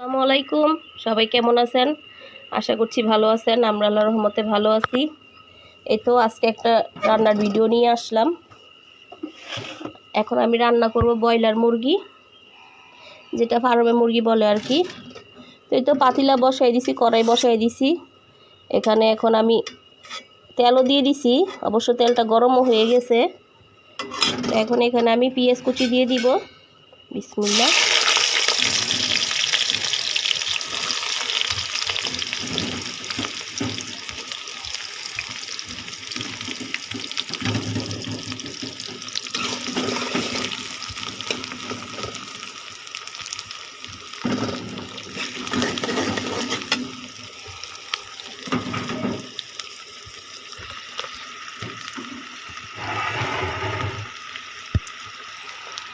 আসসালামু আলাইকুম। সবাই কেমন আছেন? আশা করছি ভালো আছেন। আমরা আল্লাহ রহমতে ভালো আছি। এই তো আজকে একটা রান্নার ভিডিও নিয়ে আসলাম। এখন আমি রান্না করব ব্রয়লার মুরগি, যেটা ফার্মে মুরগি বলে আর কি। তো এই তো পাতিলা বসাই দিছি, কড়াই বসাই দিছি। এখানে এখন আমি তেলও দিয়ে দিছি। অবশ্য তেলটা গরমও হয়ে গেছে। এখন এখানে আমি পেঁয়াজ কুচি দিয়ে দিব। বিসমিল্লা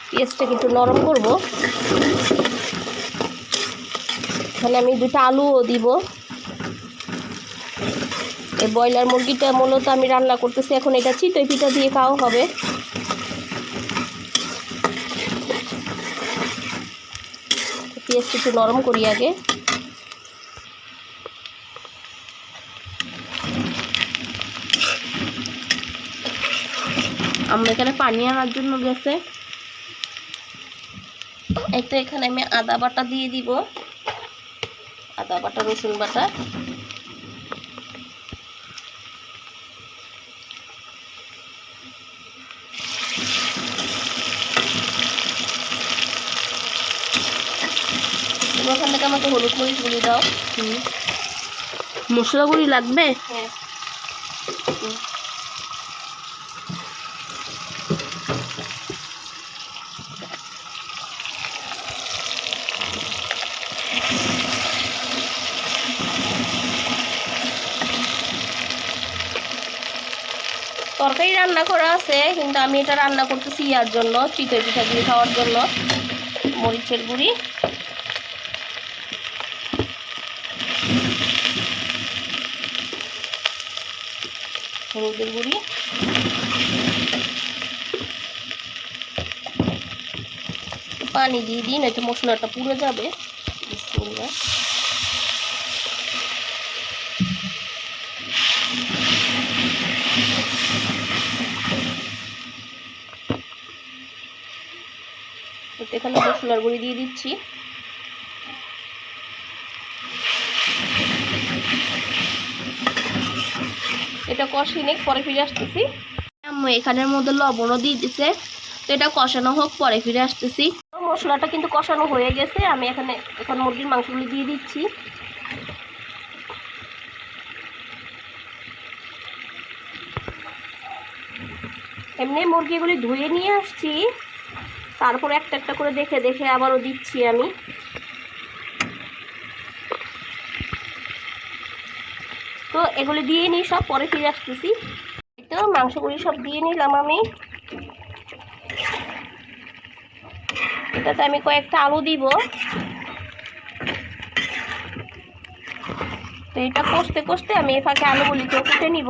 পেঁয়াজটাকে একটু নরম করব। এখানে আমি দুটো আলুও দিব। এই ব্রয়লার মুরগিটা মূলত আমি রান্না করতেছি। এখন এটা চিতই পিঠা দিয়ে খাওয়া হবে। পেঁয়াজটা একটু নরম করি আগে। আমরা এখানে পানি আনার জন্য গেছে। এই তো এখানে আমি আদা বাটা দিয়ে দিব। আদা বাটা রসুন বাটা। ওখান থেকে আমাকে হলুদ মরিচ গুলি দাও। মশলা গুঁড়ি লাগবে? হ্যাঁ। তরকারি রান্না করা আছে, কিন্তু আমি এটা রান্না করতেছি ইয়ার জন্য, চিতই পিঠা দিয়ে খাওয়ার জন্য। মরিচের গুঁড়ি। হলুদের গুঁড়ি। পানি দিয়ে দিই, নয়তো মশলাটা পুড়ে যাবে। এখানে মশলার গুঁড়ি দিয়ে দিচ্ছি। এটা কষিয়ে নিক, পরে ফিরে আসতেছি। আম্মু এখানের মধ্যে লবণও দিয়ে দিছে। তো এটা কষানো হোক, পরে ফিরে আসতেছি। মশলাটা কিন্তু কষানো হয়ে গেছে। আমি এখানে, এখন মুরগির মাংসগুলি দিয়ে দিচ্ছি। এমনি মুরগিগুলি ধুয়ে নিয়ে আসছি। তারপর একটা একটা করে দেখে দেখে আবারও দিচ্ছি আমি। তো এগুলি দিয়ে নিই সব, পরে ফিরে আসতেছি। তো, মাংসগুলি সব দিয়ে নিলাম আমি। এটাতে আমি কয়েকটা আলু দিব। তো এটা কষতে কষতে আমি এ ফাঁকে আলুগুলিকেও কুটে নিব।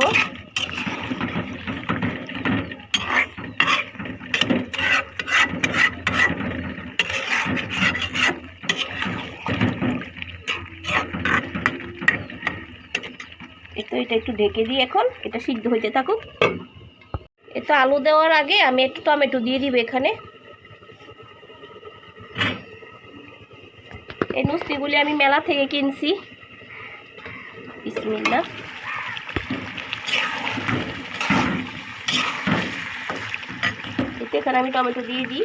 এটা একটু ঢেকে দিই এখন। এটা সিদ্ধ হইতে থাকুক। এটা আলু দেওয়ার আগে আমি একটু টমেটো দিয়ে দিব এখানে। এই নুস্তিগুলি আমি মেলা থেকে কিনছি। বিসমিল্লা এখানে আমি টমেটো দিয়ে দিই।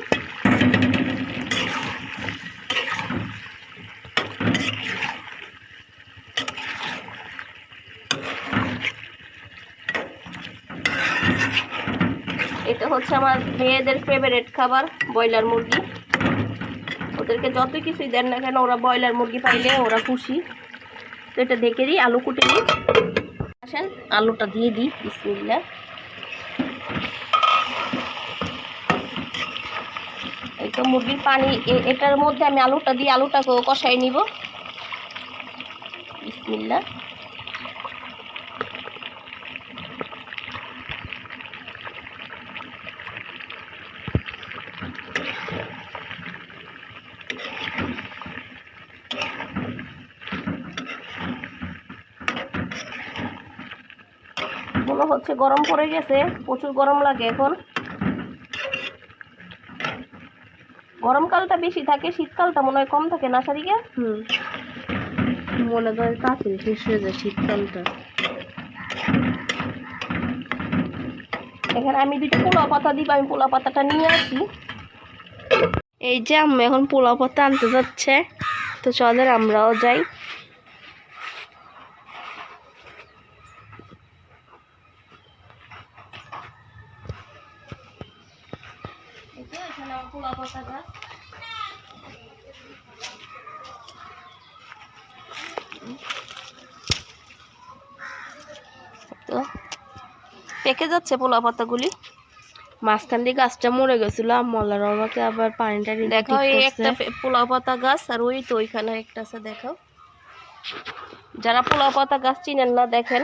হচ্ছে আমার মেয়েদের ফেভারেট খাবার, ব্রয়লার মুরগি। ওদেরকে যত কিছুই দেন না কেন, ওরা ব্রয়লার মুরগি পাইলে ওরা খুশি। তো এটা দেখে দিই, আলু কুটে দিই আসেন, আলুটা দিয়ে দিই বিসমিল্লা এই তো মুরগির পানি এটার মধ্যে আমি আলুটা দিয়ে আলুটাকেও কষাই নিব। বিসমিল্লা মনে হচ্ছে গরম পড়ে গেছে প্রচুর গরম লাগে এখন। গরমকালটা বেশি থাকে শীতকালটা মনে হয় কম থাকে না সারিকে হুম। মনে করে তাড়াতাড়ি শেষ হয়ে যায় শীতকালটা। এখানে আমি দুটো পোলা পাতা দিব আমি পোলা পাতাটা নিয়ে আসি। এই যে আমি এখন পোলা পাতা আনতে যাচ্ছে তো চলেন আমরাও যাই এই তো পেকে যাচ্ছে পোলাও পাতাগুলি? মাঝখান দিয়ে গাছটা মরে গেছিল মল্লার আমাকে আবার পানিটা এই একটা পে- পোলাও পাতা গাছ আর ওই তো ওইখানে একটা আছে দেখাও যারা পোলাও পাতা গাছ চিনেন না দেখেন।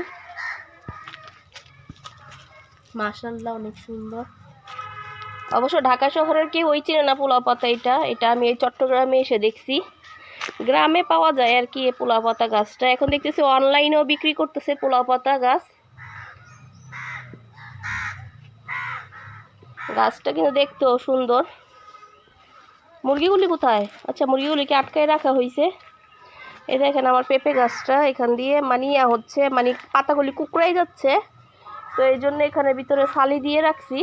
মাশাআল্লাহ অনেক সুন্দর। অবশ্য ঢাকা শহরের কেউ ওই চিনে না পোলাও পাতা এটা এটা আমি এই চট্টগ্রামে এসে দেখছি। গ্রামে পাওয়া যায় আর কি এই পোলাও পাতা গাছটা। এখন দেখতেছি অনলাইনেও বিক্রি করতেছে পোলাও পাতা গাছ। গাছটা কিন্তু দেখতেও সুন্দর। মুরগিগুলি কোথায়? আচ্ছা মুরগিগুলিকে আটকায় রাখা হয়েছে এই দেখেন আমার পেঁপে গাছটা, এখান দিয়ে মানে ইয়া হচ্ছে মানে পাতাগুলি কুকড়াই যাচ্ছে। তো এই জন্য এখানে ভিতরে সালি দিয়ে রাখছি।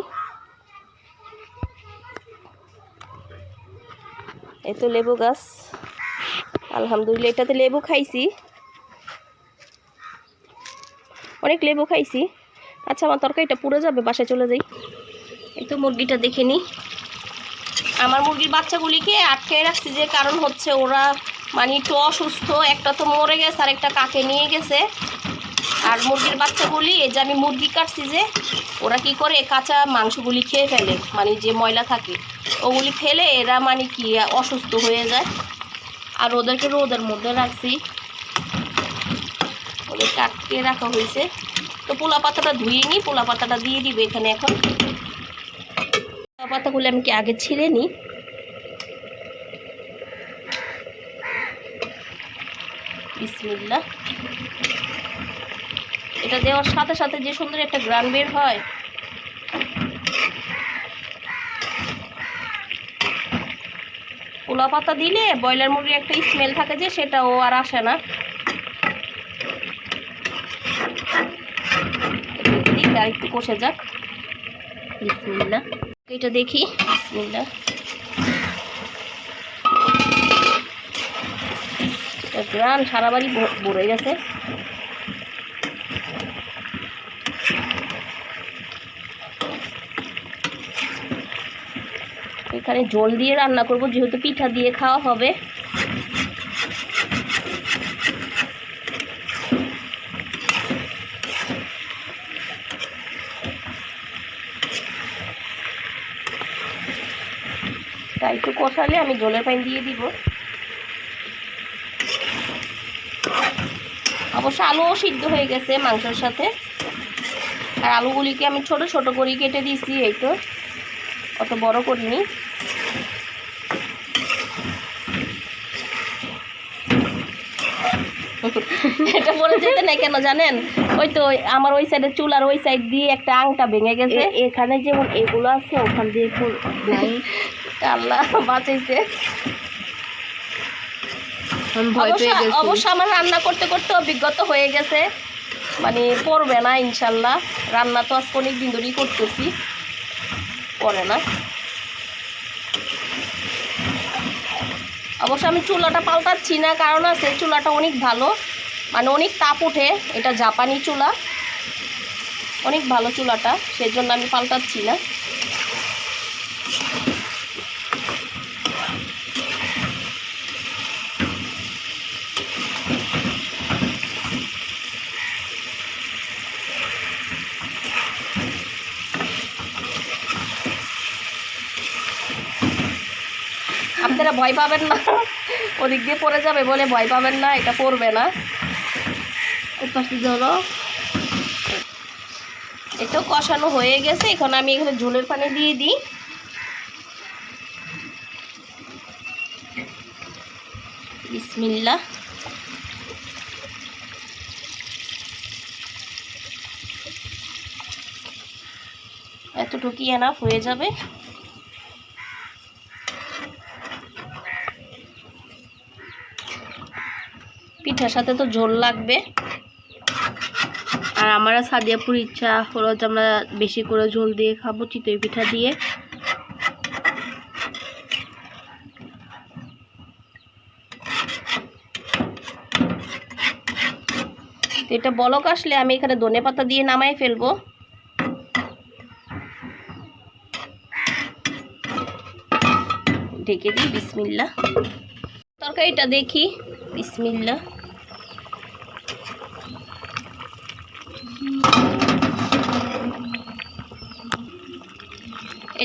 এই তো লেবু গাছ। আলহামদুলিল্লাহ, এটাতে লেবু খাইছি। অনেক লেবু খাইছি। আচ্ছা আমার তরকারিটা পুড়ে যাবে, বাসায় চলে যাই। এই তো মুরগিটা দেখে নি। আমার মুরগির বাচ্চাগুলিকে আটকে রাখছি, যে কারণ হচ্ছে ওরা মানে একটু অসুস্থ, একটা তো মরে গেছে আর একটা কাকে নিয়ে গেছে। আর মুরগির বাচ্চাগুলি এই যে আমি মুরগি কাটছি যে, ওরা কি করে, কাঁচা মাংসগুলি খেয়ে ফেলে মানে যে ময়লা থাকে, ওগুলি ফেলে এরা মানে কি, অসুস্থ হয়ে যায়। আর ওদেরকে রোদের মধ্যে রাখছি। ওদের কাটকে রাখা হয়েছে। তো পোলা পাতাটা ধুয়ে নিই পোলা পাতাটা দিয়ে দিবে এখানে এখন। পোলা পাতাগুলো আমি কি আগে ছিঁড়ে নিই বিসমিল্লা এটা দেওয়ার সাথে সাথে যে সুন্দর একটা গ্রান বের হয়। পোলা পাতা দিলে ব্রয়লার মুরগির একটা স্মেল থাকে যে সেটাও আর আসে না। আর একটু কষে যাক। বিসমিল্লা এটা দেখি বিসমিল্লা গ্রান, সারা বাড়ি ভরে গেছে। এখানে জল দিয়ে রান্না করব, যেহেতু পিঠা দিয়ে খাওয়া হবে। তাই একটু কষালে আমি জলের পানি দিয়ে দিব। অবশ্য আলুও সিদ্ধ হয়ে গেছে মাংসের সাথে। আর আলুগুলিকে আমি ছোট ছোট করে কেটে দিয়েছি, এই তো। অত বড় করিনি। এটা বলে যেতে নাই কেন জানেন? ওই তো আমার ওই সাইডে চুল আর ওই সাইড দিয়ে একটা আংটা ভেঙে গেছে। এখানে যেমন এগুলো আছে ওখান দিয়ে নাই। আল্লাহ বাঁচাইছে। অবশ্য- অবশ্য আমার রান্না করতে করতে অভিজ্ঞতা হয়ে গেছে। মানে পড়বে না ইনশাল্লাহ। রান্না তো আজকে অনেক দিন ধরেই করতেছি। পড়ে না। অবশ্য আমি চুলাটা পাল্টাচ্ছি না, কারণ আছে, চুলাটা অনেক ভালো। মানে অনেক তাপ ওঠে, এটা জাপানি চুলা। অনেক ভালো চুলাটা, সেজন্য আমি পাল্টাচ্ছি না। আপনারা ভয় পাবেন না। ওদিক দিয়ে পড়ে যাবে বলে ভয় পাবেন না, এটা পড়বে না। পাশে এটা কষানো হয়ে গেছে, এখন আমি এখানে ঝোলের পানি দিয়ে দিই। বিসমিল্লা এতটুকুই এনাফ হয়ে যাবে। পিঠার সাথে তো ঝোল লাগবে। আর আমার সাদিয়াপুর ইচ্ছা হলো যে আমরা বেশি করে ঝোল দিয়ে খাব চিতই পিঠা দিয়ে। এটা বলক আসলে আমি এখানে ধনে পাতা দিয়ে নামাই ফেলব। ঢেকে দিই বিসমিল্লা তরকারিটা দেখি। বিসমিল্লা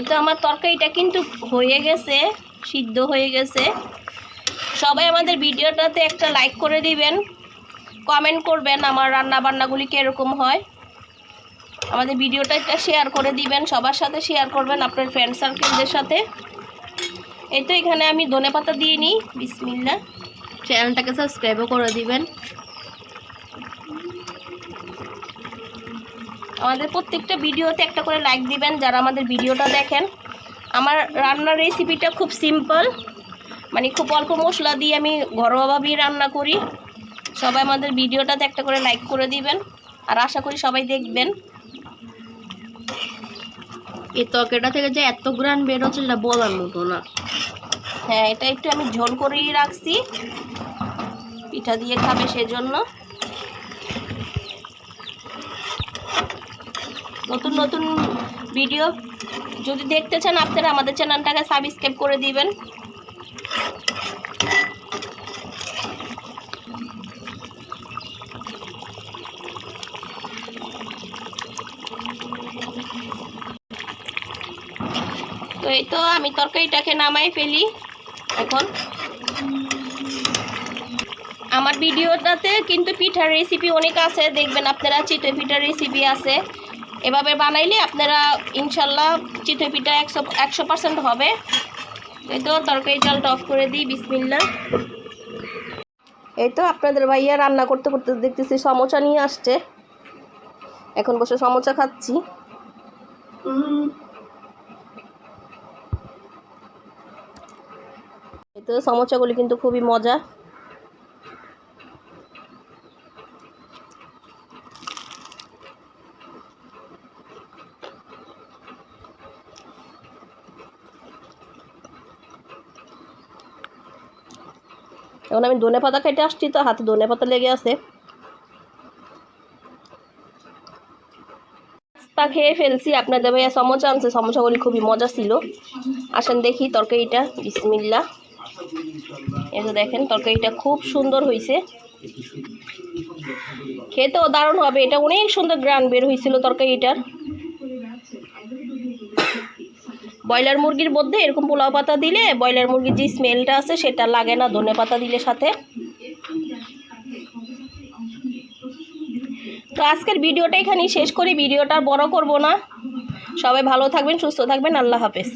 তো আমার তরকারিটা কিন্তু হয়ে গেছে, সিদ্ধ হয়ে গেছে। সবাই আমাদের ভিডিওটাতে একটা লাইক করে দিবেন কমেন্ট করবেন আমার রান্না বান্নাগুলি কীরকম হয়। আমাদের ভিডিওটা একটা শেয়ার করে দিবেন, সবার সাথে শেয়ার করবেন, আপনার ফ্রেন্ড সার্কেলদের সাথে। এই তো এখানে আমি ধনে পাতা দিয়ে নিই বিসমিল্লা চ্যানেলটাকে সাবস্ক্রাইবও করে দিবেন। আমাদের প্রত্যেকটা ভিডিওতে একটা করে লাইক দিবেন যারা আমাদের ভিডিওটা দেখেন। আমার রান্নার রেসিপিটা খুব সিম্পল মানে খুব অল্প মশলা দিয়ে আমি ঘরোয়াভাবেই রান্না করি। সবাই আমাদের ভিডিওটাতে একটা করে লাইক করে দিবেন আর আশা করি সবাই দেখবেন। এই তরকারিটা থেকে যে এত গ্রান বেরোচ্ছে এটা বলার মতো না। হ্যাঁ এটা একটু আমি ঝোল করেই রাখছি। পিঠা দিয়ে খাবে সেজন্য। নতুন নতুন ভিডিও যদি দেখতে চান, আপনারা আমাদের চ্যানেলটাকে সাবস্ক্রাইব করে দিবেন। তো এই তো আমি তরকারিটাকে নামাই ফেলি। এখন। আমার ভিডিওটাতে কিন্তু পিঠার রেসিপি অনেক আছে, দেখবেন আপনারা চিতই পিঠার রেসিপি আছে। এভাবে বানাইলে আপনারা ইনশাল্লাহ চিতই পিঠা একশো একশো পার্সেন্ট হবে। এই তো তরকারি চালটা অফ করে দিই বিসমিল্লা এই তো আপনাদের ভাইয়া রান্না করতে করতে দেখতেছি সমোসা নিয়ে আসছে। এখন বসে সমোসা খাচ্ছি। তো সমোসাগুলি কিন্তু খুবই মজা। এখন আমি ধনে পাতা কেটে আসছি তো হাতে ধনে পাতা লেগে আছে। তা খেয়ে ফেলছি, আপনাদের ভাইয়া সমোসা আনছে সমোসাগুলি খুবই মজা ছিল। আসেন দেখি তরকারিটা বিসমিল্লা এই তো দেখেন, তরকারিটা খুব সুন্দর হয়েছে খেতেও দারুণ হবে, এটা অনেক সুন্দর গ্রান বের হয়েছিল তরকারিটার। ব্রয়লার মুরগির মধ্যে এরকম পোলাও পাতা দিলে ব্রয়লার মুরগির যে স্মেলটা আছে সেটা লাগে না, ধনে পাতা দিলে সাথে। তো আজকের ভিডিওটা এখানেই শেষ করি, ভিডিওটা বড় করব না। সবাই ভালো থাকবেন, সুস্থ থাকবেন, আল্লাহ হাফেজ।